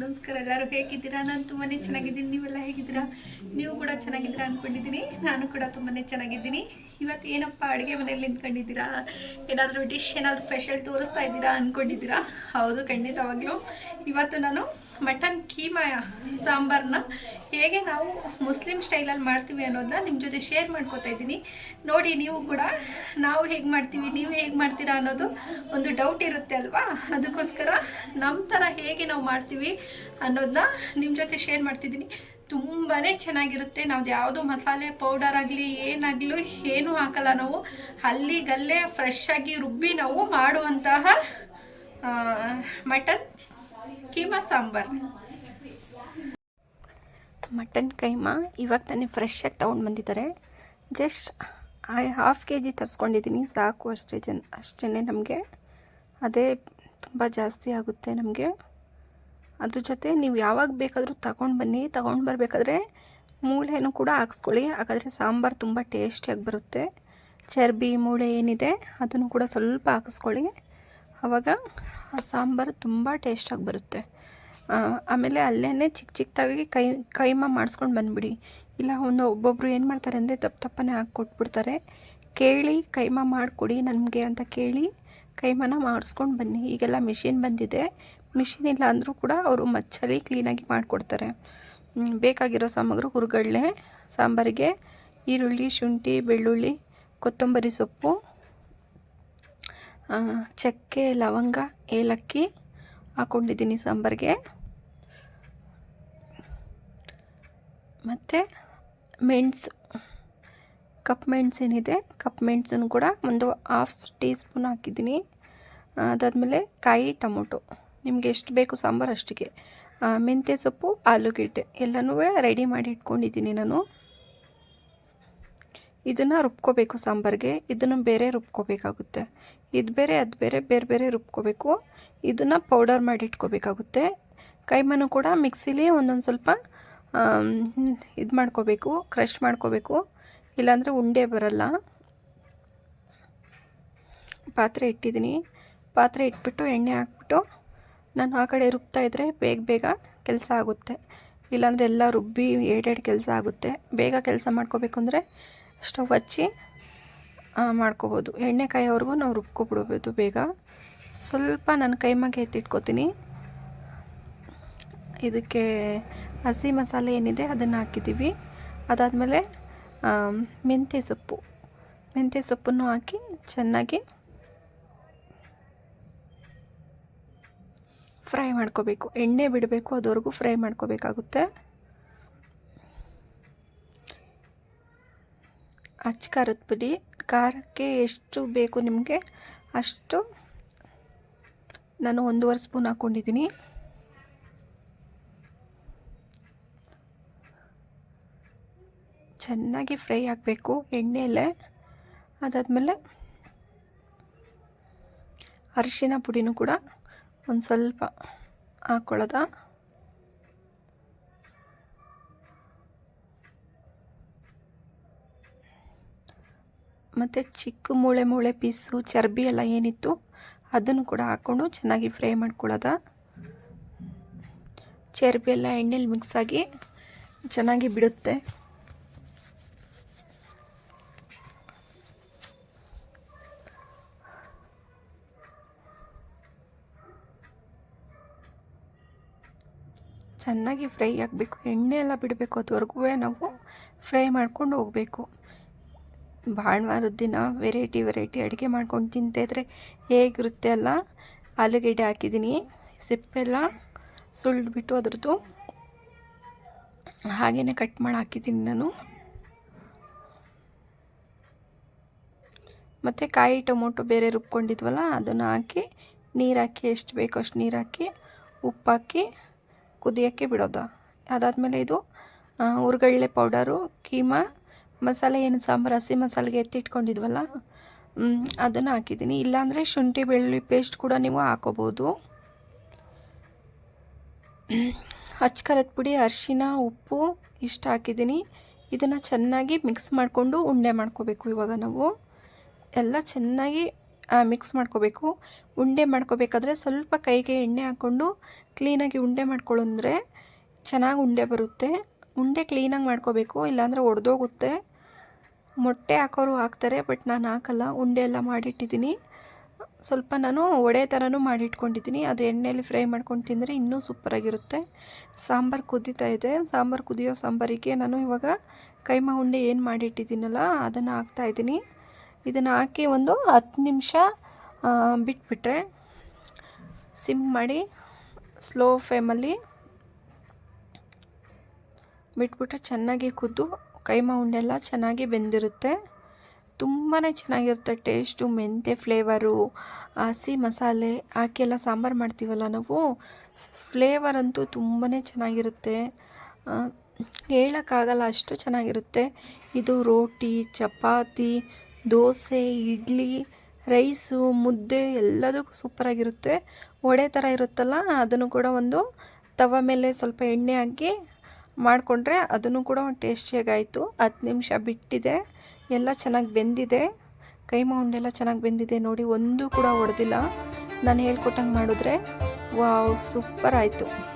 ನಮಸ್ಕಾರ. ಎಲ್ಲರೂ ಹೇಗಿದ್ದೀರಾ? ನಾನು ತುಂಬಾ ಚೆನ್ನಾಗಿದ್ದೀನಿ. ನೀವೆಲ್ಲ ಹೇಗಿದ್ದೀರಾ? ನೀವು ಕೂಡ ಚೆನ್ನಾಗಿದ್ದೀರಾ ಅಂದ್ಕೊಂಡಿದ್ದೀನಿ ನಾನು ಕೂಡ ತುಂಬಾ ಚೆನ್ನಾಗಿದ್ದೀನಿ. ಇವತ್ತು ಏನಪ್ಪ ಅಡುಗೆ ಮನೇಲಿ ನಿಂತ್ಕೊಂಡಿದ್ದೀರಾ? ಏನಾದರೂ ಡಿಶ್ ಏನಾದರೂ ಸ್ಪೆಷಲ್ ತೋರಿಸ್ತಾ ಇದ್ದೀರಾ ಅಂದ್ಕೊಂಡಿದ್ದೀರಾ ಹೌದು, ಖಂಡಿತವಾಗ್ಲೂ. ಇವತ್ತು ನಾನು ಮಟನ್ ಕೀಮಾ ಸಾಂಬಾರನ್ನ ಹೇಗೆ ನಾವು ಮುಸ್ಲಿಂ ಸ್ಟೈಲಲ್ಲಿ ಮಾಡ್ತೀವಿ ಅನ್ನೋದನ್ನ ನಿಮ್ಮ ಜೊತೆ ಶೇರ್ ಮಾಡ್ಕೋತಾ ಇದ್ದೀನಿ. ನೋಡಿ, ನೀವು ಕೂಡ ನಾವು ಹೇಗೆ ಮಾಡ್ತೀವಿ, ನೀವು ಹೇಗೆ ಮಾಡ್ತೀರಾ ಅನ್ನೋದು ಒಂದು ಡೌಟ್ ಇರುತ್ತೆ ಅಲ್ವಾ? ಅದಕ್ಕೋಸ್ಕರ ನಮ್ಮ ಥರ ಹೇಗೆ ನಾವು ಮಾಡ್ತೀವಿ ಅನ್ನೋದನ್ನ ನಿಮ್ಮ ಜೊತೆ ಶೇರ್ ಮಾಡ್ತಿದ್ದೀನಿ. ತುಂಬಾ ಚೆನ್ನಾಗಿರುತ್ತೆ. ನಾವು ಯಾವುದೋ ಮಸಾಲೆ ಪೌಡರ್ ಆಗಲಿ, ಏನಾಗಲಿ ಏನೂ ಹಾಕಲ್ಲ ನಾವು. ಅಲ್ಲಿಗಲ್ಲೇ ಫ್ರೆಶ್ ಆಗಿ ರುಬ್ಬಿ ನಾವು ಮಾಡುವಂತಹ ಮಟನ್. ಕೀಮಾ ಸಾಂಬಾರ್. ಮಟನ್ ಕೈಮಾ ಇವಾಗ ತಾನೇ ಫ್ರೆಶಾಗಿ ತೊಗೊಂಡು ಬಂದಿದ್ದಾರೆ. ಜಸ್ಟ್ ಹಾಫ್ ಕೆ ಜಿ ತರಿಸ್ಕೊಂಡಿದ್ದೀನಿ ಸಾಕು ಅಷ್ಟೇ ಜನ ಅಷ್ಟೇ ನಮಗೆ. ಅದೇ ತುಂಬ ಜಾಸ್ತಿ ಆಗುತ್ತೆ ನಮಗೆ. ಅದ್ರ ಜೊತೆ ನೀವು ಯಾವಾಗ ಬೇಕಾದರೂ ತಗೊಂಡು ಬನ್ನಿ, ತಗೊಂಡು ಬರಬೇಕಾದ್ರೆ ಮೂಳೆನೂ ಕೂಡ ಹಾಕ್ಸ್ಕೊಳ್ಳಿ. ಹಾಗಾದರೆ ಸಾಂಬಾರು ತುಂಬ ಟೇಸ್ಟಿಯಾಗಿ ಬರುತ್ತೆ. ಚರ್ಬಿ, ಮೂಳೆ ಏನಿದೆ ಅದನ್ನು ಕೂಡ ಸ್ವಲ್ಪ ಹಾಕಿಸ್ಕೊಳ್ಳಿ. ಆವಾಗ ಆ ಸಾಂಬಾರು ತುಂಬ ಟೇಸ್ಟಾಗಿ ಬರುತ್ತೆ. ಆಮೇಲೆ ಅಲ್ಲೇ ಚಿಕ್ಕ ಚಿಕ್ಕದಾಗಿ ಕೈ, ಕೈಮಾ ಮಾಡಿಸ್ಕೊಂಡು ಬಂದುಬಿಡಿ. ಇಲ್ಲ, ಒಂದು ಒಬ್ಬೊಬ್ಬರು ಏನು ಮಾಡ್ತಾರೆ ಅಂದರೆ ತಪ್ಪು ತಪ್ಪನೇ ಹಾಕಿ ಕೊಟ್ಬಿಡ್ತಾರೆ. ಕೇಳಿ ಕೈಮಾ ಮಾಡಿಕೊಡಿ ನನಗೆ ಅಂತ ಕೇಳಿ ಕೈಮಾನ ಮಾಡಿಸ್ಕೊಂಡು ಬನ್ನಿ. ಈಗೆಲ್ಲ ಮಿಷಿನ್ ಬಂದಿದೆ. ಮಿಷಿನ್ ಇಲ್ಲ ಅಂದರೂ ಕೂಡ ಅವರು ಮಚ್ಚಲ್ಲಿ ಕ್ಲೀನಾಗಿ ಮಾಡಿಕೊಡ್ತಾರೆ. ಬೇಕಾಗಿರೋ ಸಾಮಗ್ರಿ ಹುರುಗಡ್ಲೆ, ಸಾಂಬಾರಿಗೆ ಈರುಳ್ಳಿ, ಶುಂಠಿ, ಬೆಳ್ಳುಳ್ಳಿ, ಕೊತ್ತಂಬರಿ ಸೊಪ್ಪು ಚಕ್ಕೆ ಲವಂಗ ಏಲಕ್ಕಿ ಹಾಕ್ಕೊಂಡಿದ್ದೀನಿ ಸಾಂಬಾರಿಗೆ. ಮತ್ತು ಮೆಣಸು ಕಪ್ ಮೆಣಸೇನಿದೆ. ಕಪ್ ಮೆಣಸನ್ನು ಕೂಡ ಒಂದು ಹಾಫ್ ಟೀ ಸ್ಪೂನ್ ಹಾಕಿದ್ದೀನಿ ಅದಾದಮೇಲೆ ಕಾಯಿ ಟೊಮೊಟೊ. ನಿಮಗೆ ಎಷ್ಟು ಬೇಕು ಸಾಂಬಾರು ಅಷ್ಟಿಗೆ. ಆ, ಮೆಂತ್ಯ ಸೊಪ್ಪು ಆಲೂಗೆಡ್ಡೆ ಎಲ್ಲನೂ ರೆಡಿ ಮಾಡಿ ಇಟ್ಕೊಂಡಿದ್ದೀನಿ ನಾನು. ಇದನ್ನು ರುಬ್ಕೋಬೇಕು ಸಾಂಬಾರಿಗೆ. ಇದನ್ನು ಬೇರೆ ರುಬ್ಕೋಬೇಕಾಗುತ್ತೆ. ಇದು ಬೇರೆ, ಅದು ಬೇರೆ ಬೇರೆ ಬೇರೆ ರುಬ್ಕೋಬೇಕು. ಇದನ್ನು ಪೌಡರ್ ಮಾಡಿ ಇಟ್ಕೋಬೇಕಾಗುತ್ತೆ. ಕೈಮನು ಕೂಡ ಮಿಕ್ಸಿಲಿ ಒಂದೊಂದು ಸ್ವಲ್ಪ ಇದು ಮಾಡ್ಕೋಬೇಕು ಕ್ರಷ್ ಮಾಡ್ಕೋಬೇಕು. ಇಲ್ಲಾಂದರೆ ಉಂಡೆ ಬರಲ್ಲ. ಪಾತ್ರೆ ಇಟ್ಟಿದ್ದೀನಿ ಪಾತ್ರೆ ಇಟ್ಬಿಟ್ಟು, ಎಣ್ಣೆ ಹಾಕ್ಬಿಟ್ಟು ನಾನು ಆ ಕಡೆ ರುಬ್ತಾ ಇದ್ದರೆ ಬೇಗ ಬೇಗ ಕೆಲಸ ಆಗುತ್ತೆ. ಇಲ್ಲಾಂದರೆ ಎಲ್ಲ ರುಬ್ಬಿ ಎರಡೆರಡು ಕೆಲಸ ಆಗುತ್ತೆ. ಬೇಗ ಕೆಲಸ ಮಾಡ್ಕೋಬೇಕು ಅಂದರೆ ಸ್ಟವ್ ಹಚ್ಚಿ ಮಾಡ್ಕೋಬೋದು. ಎಣ್ಣೆ ಕಾಯೋವರೆಗೂ ನಾವು ರುಬ್ಕೊಬಿಡ್ಬೋದು ಬೇಗ. ಸ್ವಲ್ಪ ನಾನು ಕೈಮಾಗೆ ಎತ್ತಿಟ್ಕೋತೀನಿ. ಇದಕ್ಕೆ ಹಸಿ ಮಸಾಲೆ ಏನಿದೆ ಅದನ್ನು ಹಾಕಿದ್ದೀವಿ. ಅದಾದಮೇಲೆ ಮೆಂತ್ಯ ಸೊಪ್ಪು. ಮೆಂತ್ಯ ಸೊಪ್ಪನ್ನು ಹಾಕಿ ಚೆನ್ನಾಗಿ ಫ್ರೈ ಮಾಡ್ಕೋಬೇಕು. ಎಣ್ಣೆ ಬಿಡಬೇಕು, ಅದುವರೆಗೂ ಫ್ರೈ ಮಾಡ್ಕೋಬೇಕಾಗುತ್ತೆ. ಅಚ್ಚ ಖಾರದ ಪುಡಿ. ಖಾರಕ್ಕೆ ಎಷ್ಟು ಬೇಕು ನಿಮಗೆ ಅಷ್ಟು ನಾನು ಒಂದೂವರೆ ಸ್ಪೂನ್ ಹಾಕ್ಕೊಂಡಿದ್ದೀನಿ ಚೆನ್ನಾಗಿ ಫ್ರೈ ಆಗಬೇಕು ಎಣ್ಣೆಯಲ್ಲೇ. ಅದಾದಮೇಲೆ ಅರಿಶಿನ ಪುಡಿನೂ ಕೂಡ ಒಂದು ಸ್ವಲ್ಪ ಹಾಕ್ಕೊಳ್ಳೋದ ಮತ್ತು ಚಿಕ್ಕ ಮೂಳೆ ಮೂಳೆ ಪೀಸು, ಚರ್ಬಿ ಎಲ್ಲ ಏನಿತ್ತು, ಅದನ್ನು ಕೂಡ ಹಾಕ್ಕೊಂಡು ಚೆನ್ನಾಗಿ ಫ್ರೈ ಮಾಡ್ಕೊಳ್ಳೋದ. ಚರ್ಬಿ ಎಲ್ಲ ಎಣ್ಣೆಲಿ ಮಿಕ್ಸ್ ಆಗಿ ಚೆನ್ನಾಗಿ ಬಿಡುತ್ತೆ. ಚೆನ್ನಾಗಿ ಫ್ರೈ ಆಗಬೇಕು. ಎಣ್ಣೆ ಎಲ್ಲ ಬಿಡಬೇಕು, ಅದುವರೆಗೂ ನಾವು ಫ್ರೈ ಮಾಡ್ಕೊಂಡು ಹೋಗಬೇಕು. ಭಾನುವಾರದ ದಿನ ವೆರೈಟಿ ವೆರೈಟಿ ಅಡುಗೆ ಮಾಡ್ಕೊಂಡು ತಿಂತಾಯಿದ್ರೆ ಹೇಗಿರುತ್ತೆ ಅಲ್ಲ? ಆಲೂಗೆಡ್ಡೆ ಹಾಕಿದ್ದೀನಿ ಸಿಪ್ಪೆಲ್ಲ ಸುಳ್ಳಿಬಿಟ್ಟು ಅದ್ರದ್ದು ಹಾಗೆಯೇ ಕಟ್ ಮಾಡಿ ಹಾಕಿದ್ದೀನಿ ನಾನು. ಮತ್ತು ಕಾಯಿ ಟೊಮೊಟೊ ಬೇರೆ ರುಬ್ಕೊಂಡಿದ್ವಲ್ಲ ಅದನ್ನು ಹಾಕಿ ನೀರು ಹಾಕಿ ಎಷ್ಟು ಬೇಕೋ ಅಷ್ಟು ನೀರು ಹಾಕಿ ಉಪ್ಪಾಕಿ ಕುದಿಯೋಕ್ಕೆ ಬಿಡೋದು? ಅದಾದಮೇಲೆ ಇದು ಆ, ಹುರ್ಗಡ್ಲೆ ಪೌಡರು ಕೀಮಾ ಮಸಾಲೆ ಏನು ಸಾಂಬಾರು, ಹಸಿ ಮಸಾಲೆಗೆ ಎತ್ತಿಟ್ಕೊಂಡಿದ್ವಲ್ಲ? ಅದನ್ನು ಹಾಕಿದ್ದೀನಿ. ಇಲ್ಲಾಂದರೆ ಶುಂಠಿ, ಬೆಳ್ಳುಳ್ಳಿ ಪೇಸ್ಟ್ ಕೂಡ ನೀವು ಹಾಕೋಬೋದು. ಹಚ್ಕರದ ಪುಡಿ, ಅರಿಶಿನ, ಉಪ್ಪು ಇಷ್ಟು ಹಾಕಿದ್ದೀನಿ. ಇದನ್ನು ಚೆನ್ನಾಗಿ ಮಿಕ್ಸ್ ಮಾಡಿಕೊಂಡು ಉಂಡೆ ಮಾಡ್ಕೋಬೇಕು ಇವಾಗ ನಾವು. ಎಲ್ಲ ಚೆನ್ನಾಗಿ ಮಿಕ್ಸ್ ಮಾಡ್ಕೋಬೇಕು. ಉಂಡೆ ಮಾಡ್ಕೋಬೇಕಾದ್ರೆ ಸ್ವಲ್ಪ ಕೈಗೆ ಎಣ್ಣೆ ಹಾಕ್ಕೊಂಡು ಕ್ಲೀನಾಗಿ ಉಂಡೆ ಮಾಡ್ಕೊಳ್ಳೋಂದ್ರೆ ಚೆನ್ನಾಗಿ ಉಂಡೆ ಬರುತ್ತೆ. ಉಂಡೆ ಕ್ಲೀನಾಗಿ ಮಾಡ್ಕೋಬೇಕು, ಇಲ್ಲಾಂದರೆ ಒಡೆದೋಗುತ್ತೆ. ಮೊಟ್ಟೆ ಹಾಕೋರು ಹಾಕ್ತಾರೆ ಬಟ್ ನಾನು ಹಾಕಲ್ಲ. ಉಂಡೆ ಎಲ್ಲ ಮಾಡಿಟ್ಟಿದ್ದೀನಿ. ಸ್ವಲ್ಪ ನಾನು ವಡೆ ಥರನೂ ಮಾಡಿಟ್ಕೊಂಡಿದ್ದೀನಿ. ಅದು ಎಣ್ಣೆಯಲ್ಲಿ ಫ್ರೈ ಮಾಡ್ಕೊಂಡು ತಿಂದರೆ ಇನ್ನೂ ಸೂಪರಾಗಿರುತ್ತೆ. ಸಾಂಬಾರು ಕುದಿತಾ ಇದೆ. ಸಾಂಬಾರು ಕುದಿಯೋ ಸಾಂಬಾರಿಗೆ ನಾನು ಇವಾಗ ಕೈಮಾ ಉಂಡೆ ಏನು ಮಾಡಿಟ್ಟಿದ್ದೀನಲ್ಲ, ಅದನ್ನು ಹಾಕ್ತಾಯಿದ್ದೀನಿ ಇದನ್ನು ಹಾಕಿ ಒಂದು ಹತ್ತು ನಿಮಿಷ ಬಿಟ್ಬಿಟ್ರೆ ಸಿಮ್ ಮಾಡಿ ಸ್ಲೋ ಫ್ಲೇಮಲ್ಲಿ ಬಿಟ್ಬಿಟ್ರೆ ಚೆನ್ನಾಗಿ ಕುದ್ದು. ಕೈಮಾ ಉಂಡೆ ಎಲ್ಲ ಚೆನ್ನಾಗಿ ಬೆಂದಿರುತ್ತೆ. ತುಂಬಾ ಚೆನ್ನಾಗಿರುತ್ತೆ ಟೇಸ್ಟು ಮೆಂತೆ ಫ್ಲೇವರು, ಹಸಿ ಮಸಾಲೆ ಹಾಕಿ ಎಲ್ಲ ಸಾಂಬಾರು ಮಾಡ್ತೀವಲ್ಲ ನಾವು? ಫ್ಲೇವರ್ ಅಂತೂ ತುಂಬಾ ಚೆನ್ನಾಗಿರುತ್ತೆ. ಹೇಳೋಕ್ಕಾಗಲ್ಲ, ಅಷ್ಟು ಚೆನ್ನಾಗಿರುತ್ತೆ. ಇದು ರೋಟಿ, ಚಪಾತಿ, ದೋಸೆ, ಇಡ್ಲಿ, ರೈಸು, ಮುದ್ದೆ, ಎಲ್ಲದಕ್ಕೂ ಸೂಪರಾಗಿರುತ್ತೆ. ವಡೆ ಥರ ಇರುತ್ತಲ್ಲ, ಅದನ್ನು ಕೂಡ ಒಂದು ತವ ಮೇಲೆ ಸ್ವಲ್ಪ ಎಣ್ಣೆ ಹಾಕಿ ಮಾಡಿಕೊಂಡ್ರೆ ಅದನ್ನು ಕೂಡ ಒಂದು ಟೇಸ್ಟಿಯಾಗಾಯಿತು. ಹತ್ತು ನಿಮಿಷ ಬಿಟ್ಟಿದೆ. ಎಲ್ಲ ಚೆನ್ನಾಗಿ ಬೆಂದಿದೆ. ಕೈಮಾ ಉಂಡೆಲ್ಲ ಚೆನ್ನಾಗಿ ಬೆಂದಿದೆ ನೋಡಿ, ಒಂದು ಕೂಡ ಒಡೆದಿಲ್ಲ. ನಾನು ಹೇಳ್ಕೊಟ್ಟಂಗೆ ಮಾಡಿದ್ರೆ, ವಾವ್, ಸೂಪರ್ ಆಯಿತು.